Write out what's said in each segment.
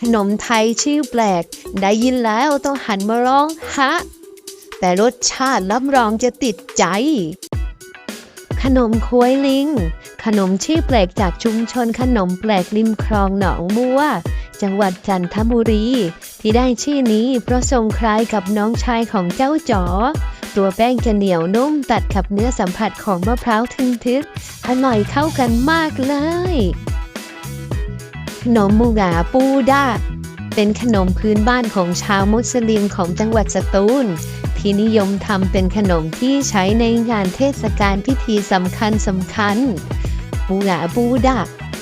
ขนมไทยชื่อแปลก ได้ยินแล้วต้องหันมาร้องฮะ แต่รสชาติรับรองจะติดใจ ขนมควยลิง ขนมชื่อแปลกจากชุมชนขนมแปลกริมคลองหนองบัว จังหวัดจันทบุรี ที่ได้ชื่อนี้เพราะทรงคล้ายกับน้องชายของเจ้าจ๋อตัวแป้งจะเหนียวนุ่มตัดกับเนื้อสัมผัสของมะพร้าวทึนทึกอร่อยเข้ากันมากเลย นมมูหงาปูดาเป็นขนมพื้นบ้านของชาวมุสลิมของจังหวัดสตูล ที่นิยมทำเป็นขนมที่ใช้ในงานเทศกาลพิธีสำคัญสำคัญมูหงาปูดา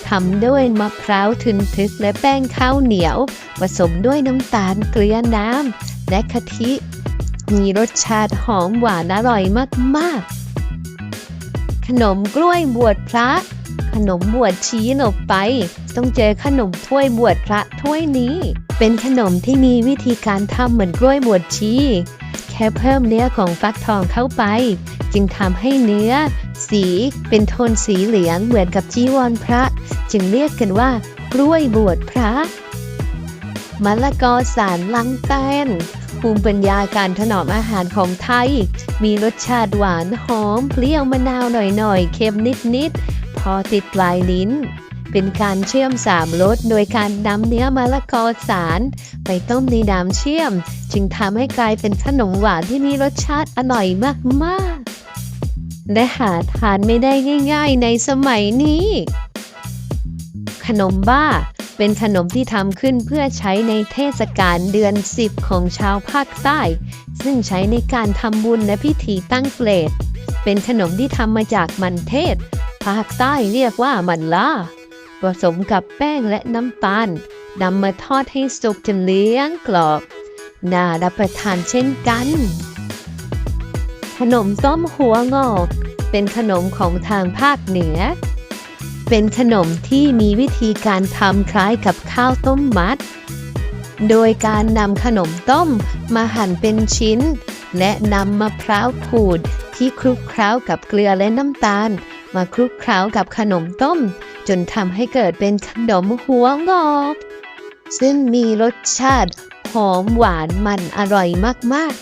ทำด้วยมะพร้าวทึนทึกและแป้งข้าวเหนียว ผสมด้วยน้ำตาลเกลือน้ำและกะทิ มีรสชาติหอมหวานอร่อยมาก ๆ ขนมกล้วยบวชพระ ขนมบวชชีหนบไป ต้องเจอขนมถ้วยบวชพระถ้วยนี้ เป็นขนมที่มีวิธีการทำเหมือนกล้วยบวชชี แค่เพิ่มเนื้อของฟักทองเข้าไป จึงทำให้เนื้อ สีเป็นโทนสีเหลืองเหมือนกับจีวรพระ จึงเรียกกันว่ากล้วยบวชพระมะละกอสารลังแตนภูมิปัญญาการถนอมอาหารของไทย มีรสชาติหวานหอมเปรี้ยวมะนาวหน่อยๆ เค็มนิดๆ อติดปลายลิ้น เป็นการเชื่อมสามรสโดยการนำเนื้อมะละกอสารไปต้มในน้ำเชื่อม จึงทำให้กลายเป็นขนมหวานที่มีรสชาติอร่อยมากๆ และหาทานไม่ได้ง่ายๆในสมัยนี้ ขนมบ้าเป็นขนมที่ทำขึ้นเพื่อใช้ในเทศกาลเดือน 10 ของชาวภาคใต้ ซึ่งใช้ในการทำบุญและพิธีตั้งเปลดเป็นขนมที่ทำมาจากมันเทศ ภาคใต้เรียกว่ามันลาผสมกับแป้งและน้ำตาลนำมาทอดให้สุกจนเหลี้ยงกรอบ น่ารับประทานเช่นกัน ขนมต้มหัวงอก เป็นขนมของทางภาคเหนือ เป็นขนมที่มีวิธีการทำคล้ายกับข้าวต้มมัด โดยการนำขนมต้มมาหั่นเป็นชิ้น และนำมะพร้าวขูดที่คลุกเคล้ากับเกลือและน้ำตาล มาคลุกเคล้ากับขนมต้ม จนทำให้เกิดเป็นขนมหัวงอก ซึ่งมีรสชาติ หอมหวานมันอร่อยมาก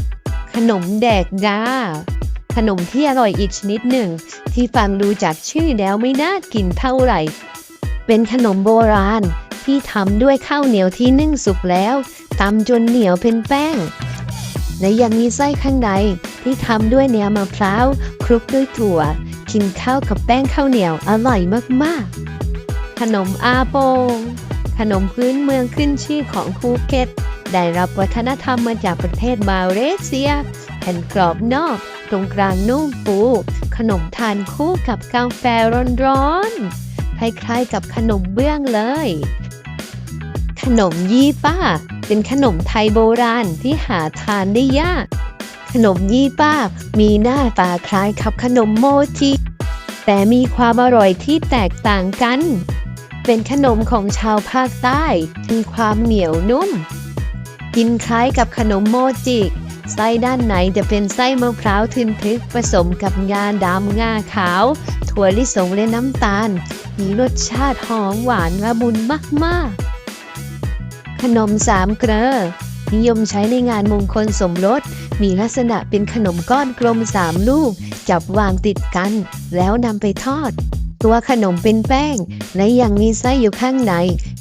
ๆ ขนมแดกงาขนมที่อร่อยอีกชนิดหนึ่ง ที่ฟังดูจากชื่อแล้วไม่น่ากินเท่าไหร่ เป็นขนมโบราณที่ทำด้วยข้าวเหนียวที่นึ่งสุกแล้วตำจนเหนียวเป็นแป้ง และยังมีไส้ข้างในที่ทำด้วยเนื้อมะพร้าวคลุกด้วยถั่ว กินข้าวกับแป้งข้าวเหนียวอร่อยมากๆ ขนมอาโปงขนมพื้นเมืองขึ้นชื่อของภูเก็ต ได้รับวัฒนธรรมมาจากประเทศมาเลเซียแผ่นกรอบนอก ตรงกลางนุ่มฟูขนมทานคู่กับกาแฟร้อนๆคล้ายๆกับขนมเบื้องเลย ขนมยี่ป้า เป็นขนมไทยโบราณที่หาทานได้ยาก ขนมยี่ป้า มีหน้าตาคล้ายกับขนมโมจิ แต่มีความอร่อยที่แตกต่างกัน เป็นขนมของชาวภาคใต้ มีความเหนียวนุ่ม กินคล้ายกับขนมโมจิ ไส้ด้านในจะเป็นไส้มะพร้าวทึนทึกผสมกับงาดำงาขาว ถั่วลิสงและน้ำตาล มีรสชาติหอมหวานละมุนมาก ๆ ขนมสามเกลอ นิยมใช้ในงานมงคลสมรส มีลักษณะเป็นขนมก้อนกลมสามลูก จับวางติดกัน แล้วนำไปทอด ตัวขนมเป็นแป้ง และยังมีไส้อยู่ข้างใน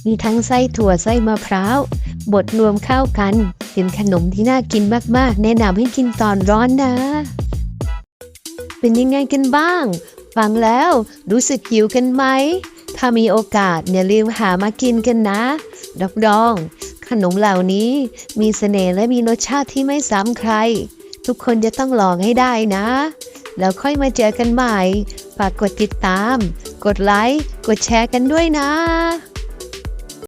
มีทั้งไส้ถั่วไส้มะพร้าวบดรวมเข้ากัน เป็นขนมที่น่ากินมากๆ แนะนำให้กินตอนร้อนนะ เป็นยังไงกันบ้าง ฟังแล้วรู้สึกหิวกันไหม ถ้ามีโอกาสอย่าลืมหามากินกันนะรับรอง ขนมเหล่านี้มีเสน่ห์และมีรสชาติที่ไม่ซ้ำใคร ทุกคนจะต้องลองให้ได้นะ แล้วค่อยมาเจอกันใหม่ ฝากกดติดตาม กดไลค์ กดแชร์กันด้วยนะ